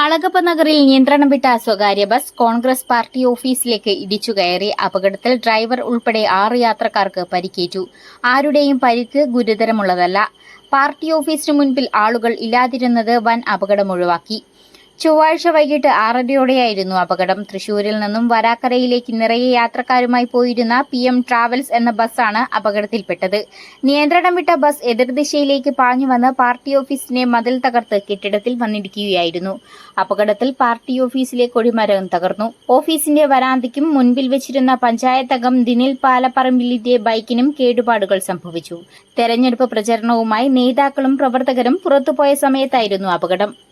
അളഗപ്പ നഗറിൽ നിയന്ത്രണം വിട്ട സ്വകാര്യ ബസ് കോൺഗ്രസ് പാർട്ടി ഓഫീസിലേക്ക് ഇടിച്ചു കയറി. അപകടത്തിൽ ഡ്രൈവർ ഉൾപ്പെടെ ആറ് യാത്രക്കാർക്ക് പരിക്കേറ്റു. ആരുടെയും പരിക്ക് ഗുരുതരമുള്ളതല്ല. പാർട്ടി ഓഫീസിനു മുൻപിൽ ആളുകൾ ഇല്ലാതിരുന്നത് വൻ അപകടം ഒഴിവാക്കി. ചൊവ്വാഴ്ച വൈകിട്ട് ആറരയോടെയായിരുന്നു അപകടം. തൃശൂരിൽ നിന്നും വരാക്കരയിലേക്ക് നിറയെ യാത്രക്കാരുമായി പോയിരുന്ന പി എം ട്രാവൽസ് എന്ന ബസ്സാണ് അപകടത്തിൽപ്പെട്ടത്. നിയന്ത്രണം വിട്ട ബസ് എതിർദിശയിലേക്ക് പാഞ്ഞു വന്ന് പാർട്ടി ഓഫീസിനെ മതിൽ തകർത്ത് കെട്ടിടത്തിൽ വന്നിടിക്കുകയായിരുന്നു അപകടത്തിൽ പാർട്ടി ഓഫീസിലെ കൊടിമരം തകർന്നു. ഓഫീസിന്റെ വരാന്തയ്ക്കും മുൻപിൽ വെച്ചിരുന്ന പഞ്ചായത്ത് അംഗം ദിനിൽ പാലപ്പറമ്പിലിന്റെ ബൈക്കിനും കേടുപാടുകൾ സംഭവിച്ചു. തെരഞ്ഞെടുപ്പ് പ്രചരണവുമായി നേതാക്കളും പ്രവർത്തകരും പുറത്തുപോയ സമയത്തായിരുന്നു അപകടം.